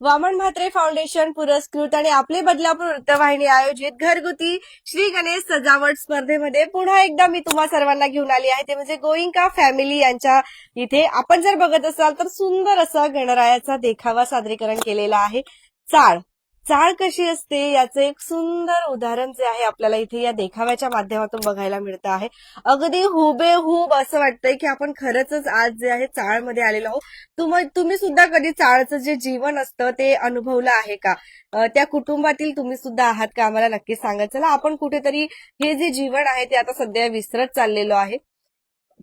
Vaman Mhatre foundation पुरस्कृत आणि आपले बदलापूर वृत्तवाहिनी आयोजित घरगुती श्री गणेश सजावट स्पर्धेमध्ये पुन्हा एकदा मी तुम्हा सर्वांना घेऊन आली आहे. ते म्हणजे गोइंका फॅमिली यांच्या इथे आपण जर बघत असाल तर सुंदर असा गणरायाचा देखावा सादरीकरण केलेला आहे. चाळ. चाळ कशी असते याचं एक सुंदर उदाहरण जे आहे आपल्याला इथे या देखाव्याच्या माध्यमातून बघायला मिळतं आहे. अगदी हुबेहूब असं वाटतंय की आपण खरंच आज जे आहे चाळमध्ये आलेलो आहोत. तुम- तुम्ही सुद्धा कधी चाळचं जे जीवन असतं ते अनुभवलं आहे का? त्या कुटुंबातील तुम्ही सुद्धा आहात का? आम्हाला नक्की सांगा. चला आपण कुठेतरी हे जे जीवन आहे ते आता सध्या विसरत चाललेलो आहे.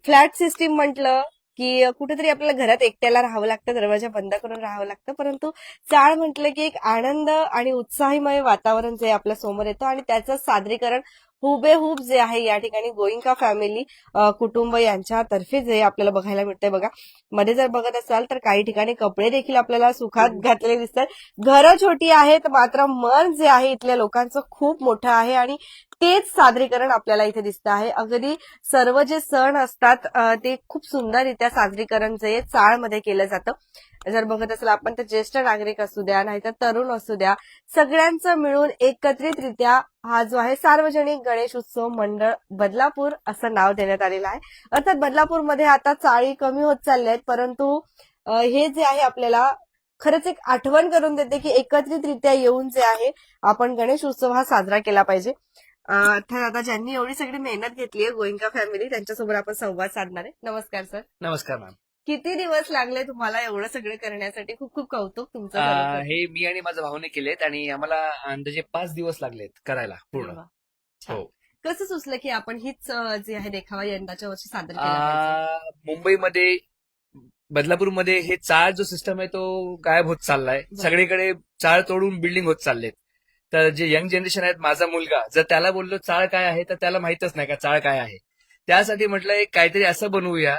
फ्लॅट सिस्टीम म्हटलं की कुठेतरी आपल्याला घरात एकट्याला राहावं लागतं दरवाजा बंद करून राहावं लागतं. परंतु चाळ म्हटलं की एक आनंद आणि उत्साहीमय वातावरण जे आपल्यासमोर येतं आणि त्याचं सादरीकरण हुबेहूब जे आहे या ठिकाणी गोइंका फॅमिली कुटुंब यांच्यातर्फे जे आपल्याला बघायला मिळतंय बघा. मध्ये जर बघत असाल तर काही ठिकाणी कपडे देखील आपल्याला सुखात घातलेले दिसतात. घरं छोटी आहेत मात्र मन जे आहे इथल्या लोकांचं खूप मोठं आहे आणि तेच सादरीकरण आपल्याला इथे दिसतं आहे. अगदी सर्व जे सण असतात ते खूप सुंदररित्या सादरीकरण जे चाळमध्ये केलं जातं. जर बघत असेल आपण तर ज्येष्ठ नागरिक असू द्या नाहीतर तरुण असू द्या सगळ्यांचं मिळून एकत्रितरित्या हा जो आहे सार्वजनिक गणेश उत्सव मंडळ बदलापूर असं नाव देण्यात आलेलं आहे. अर्थात बदलापूरमध्ये आता चाळी कमी होत चालल्या आहेत परंतु हे जे आहे आपल्याला खरंच एक आठवण करून देते की एकत्रितरित्या येऊन जे आहे आपण गणेश उत्सव हा साजरा केला पाहिजे. अर्थात आता ज्यांनी एवढी सगळी मेहनत घेतली आहे गोइंका फॅमिली त्यांच्यासोबत आपण संवाद साधणार आहे. नमस्कार सर नमस्कार मॅम किती दिवस लागले तुम्हाला एवढं सगळं करण्यासाठी खूप खूप कौतुक तुमचं अं, खरोखर. हे मी आणि माझ्या भाऊने केलेत आणि आम्हाला अंदाजे पाच दिवस लागलेत करायला पूर्ण वा. छान. हो कसं सुचलं की आपण हीच अं, जी आहे देखावा यंदाच्या वर्षी सादर केला पाहिजे? अं, मुंबईमध्ये बदलापूरमध्ये हे चाळ जो सिस्टम आहे तो गायब होत चाललाय बरं. सगळीकडे चाळ तोडून बिल्डिंग होत चाललेत तर जे यंग जनरेशन आहेत माझा मुलगा जर त्याला बोललो चाळ काय आहे तर त्याला माहितच नाही का चाळ काय आहे त्यासाठी म्हटलं एक काहीतरी असं बनवूया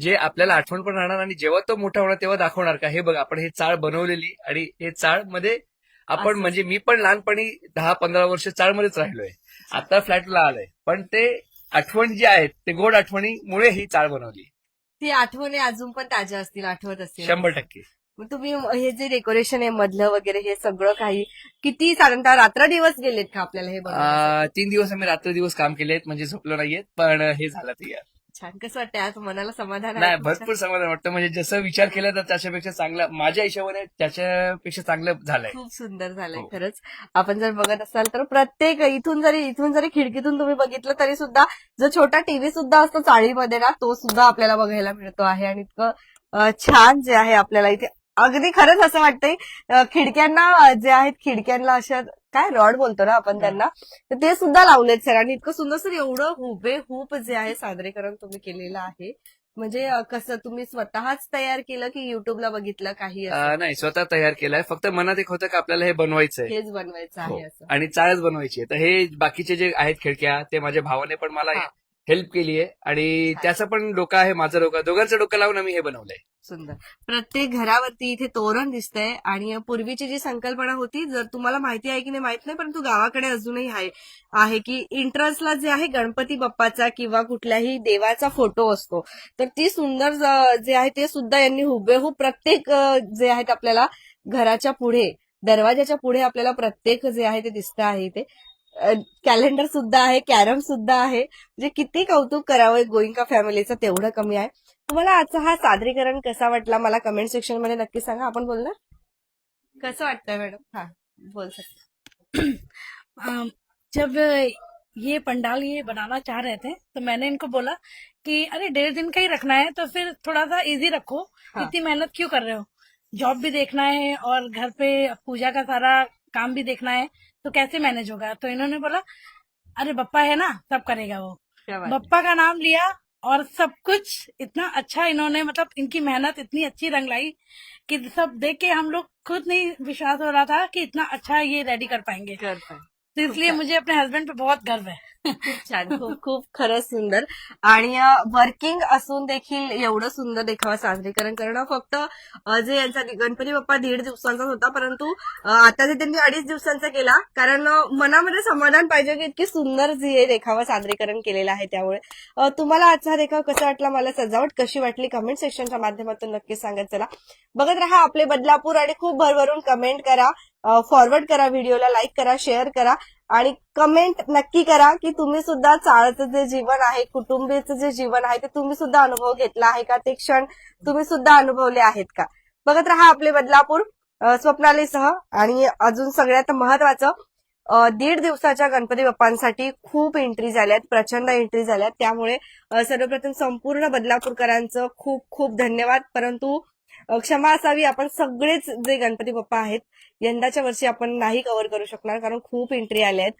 जे आपल्याला आठवण पण राहणार आणि जेव्हा तो मोठा होणार तेव्हा दाखवणार का? हे बघ आपण हे चाळ बनवलेली आणि हे चाळमध्ये आपण. म्हणजे मी पण लहानपणी दहा पंधरा वर्ष चाळमध्येच राहिलोय. आता फ्लॅटला आलोय. पण ते आठवण जी आहेत ते गोड आठवणीमुळे ही चाळ बनवली. ती आठवणी अजून पण ताज्या असतील आठवत असतील शंभर टक्के. तुम्ही हे जे डेकोरेशन आहे मधलं वगैरे हे सगळं काही किती साधारणतः रात्र दिवस गेलेत का आपल्याला हे तीन दिवस आम्ही रात्र दिवस काम केलेत म्हणजे झोपलो नाहीयेत पण हे झालं ते. यार. छान. कसं वाटतं आज मनाला समाधान नाही? भरपूर समाधान वाटतं. म्हणजे जसं विचार केला तर त्याच्यापेक्षा चांगलं माझ्या हिशोबाने त्याच्यापेक्षा चांगलं झालंय. खूप सुंदर झालंय हो. खरंच. आपण जर बघत असाल तर प्रत्येक इथून जरी इथून जरी खिडकीतून तुम्ही बघितलं तरी सुद्धा जो छोटा टीव्ही सुद्धा असतो चाळीमध्ये ना तो सुद्धा आपल्याला बघायला मिळतो आहे. आणि इतकं अं, छान जे आहे आपल्याला इथे. अगदी खरंच असं वाटतंय. अं, खिडक्यांना अं, जे आहेत खिडक्यांना अशा काय रॉड बोलतो ना आपण त्यांना? तर ते सुद्धा लावलेत सर. आणि इतकं सुंदर सर एवढं हुबेहूब जे आहे सादरीकरण तुम्ही केलेलं आहे. म्हणजे कसं तुम्ही स्वतःच तयार केलं की युट्यूबला बघितलं काही नाही स्वतः तयार केलाय. फक्त मनात एक होतं की आपल्याला हे बनवायचंय. हेच बनवायचं हो. आहे असं. आणि चाळच बनवायची आहे. तर हे बाकीचे जे आहेत खिडक्या ते माझ्या भावाने पण मला हा. हेल्प केली आहे आणि त्याचं पण डोकं आहे माझं डोकं. दोघांचं डोकं लावून आम्ही हे बनवलंय. सुंदर. प्रत्येक घरावरती इथे तोरण दिसतंय आणि पूर्वीची जी संकल्पना होती जर तुम्हाला माहिती आहे की नाही माहीत नाही परंतु गावाकडे अजूनही आहे आहे की इंट्रन्सला जे आहे गणपती बाप्पाचा किंवा कुठल्याही देवाचा फोटो असतो तर ती सुंदर जे आहे ते सुद्धा यांनी हुबेहूब प्रत्येक जे आहेत आपल्याला घराच्या पुढे दरवाजाच्या पुढे आपल्याला प्रत्येक जे आहे ते दिसतं आहे इथे. कॅलेंडर सुद्धा आहे कॅरम सुद्धा आहे. म्हणजे किती कौतुक करावं गोइंका फॅमिलीचं तेवढं कमी आहे. तुम्हाला आजचा हा सादरीकरण कसा वाटला मला कमेंट सेक्शनमध्ये नक्की सांगा. आपण बोलणार? कसं वाटतंय मॅडम? हा बोल सकते जब ये पंडाल ये बनाना चाह रहे थे तो मैंने इनको बोला कि अरे डेढ़ दिन का ही रखना है तो फिर थोड़ा सा इजी रखो। हाँ। इतनी मेहनत क्यों कर रहे हो? जॉब भी देखना है और घर पे पूजा का सारा काम भी देखना है तो कैसे मैनेज होगा? तो इन्होंने बोला अरे बप्पा है ना सब करेगा वो। बप्पा का नाम लिया और सब कुछ इतना अच्छा इन्होंने मतलब इनकी मेहनत इतनी अच्छी रंग लाई कि सब देख के हम लोग खुद नहीं विश्वास हो रहा था कि इतना अच्छा ये रेडी कर पाएँगे। कर पाएँ। तो इसलिए मुझे अपने हस्बैंड पे बहुत गर्व है। खूप छान खूप खूप खरंच सुंदर. आणि वर्किंग असून देखील एवढं सुंदर देखावा साजरीकरण करणं फक्त जे यांचा गणपती बाप्पा दीड दिवसांचा होता परंतु आता ते त्यांनी अडीच दिवसांचा केला कारण मनामध्ये समाधान पाहिजे की इतकी सुंदर जी हे देखावा सादरीकरण केलेलं आहे त्यामुळे. तुम्हाला आजचा देखाव देखावा कसा वाटला मला सजावट कशी वाटली कमेंट सेक्शनच्या माध्यमातून नक्की सांगत चला. बघत राहा आपले बदलापूर आणि खूप भरभरून कमेंट करा. फॉरवर्ड करा व्हिडिओला लाईक करा शेअर करा आणि कमेंट नक्की करा की तुम्ही सुद्धा चाळचं जे जीवन आहे कुटुंबीचं जे जीवन आहे ते तुम्ही सुद्धा अनुभव घेतला आहे का? ते क्षण तुम्ही सुद्धा अनुभवले आहेत का? बघत राहा आपले बदलापूर अ, स्वप्नालीसह आणि अजून सगळ्यात महत्वाचं दीड दिवसाच्या गणपती बाप्पांसाठी खूप एंट्री झाल्यात प्रचंड एंट्री झाल्यात. त्यामुळे सर्वप्रथम संपूर्ण बदलापूरकरांचं खूप खूप धन्यवाद. परंतु क्षमा असावी आपण सगळेच जे गणपती बाप्पा आहेत यंदाच्या वर्षी आपण नाही कव्हर करू शकणार कारण खूप एंट्री आल्या आहेत.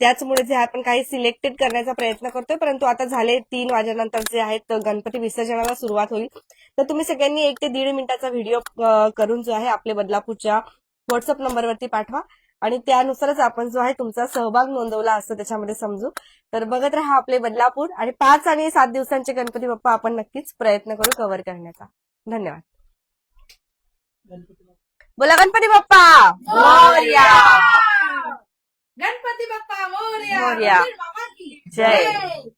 त्याचमुळे जे आपण काही सिलेक्टेड करण्याचा प्रयत्न करतोय परंतु आता झाले तीन वाजेनंतर जे आहेत गणपती विसर्जनाला सुरुवात होईल. तर तुम्ही सगळ्यांनी एक ते दीड मिनिटाचा व्हिडिओ करून जो आहे आपले बदलापूरच्या व्हॉट्सअप नंबरवरती पाठवा. आणि त्यानुसारच आपण जो आहे तुमचा सहभाग नोंदवला असतो त्याच्यामध्ये समजू. तर बघत राहा आपले बदलापूर. आणि पाच आणि सात दिवसांचे गणपती बाप्पा आपण नक्कीच प्रयत्न करू कव्हर करण्याचा. धन्यवाद. बोला गणपती बाप्पा. मोरया. गणपति बप्पा मोरिया. जय.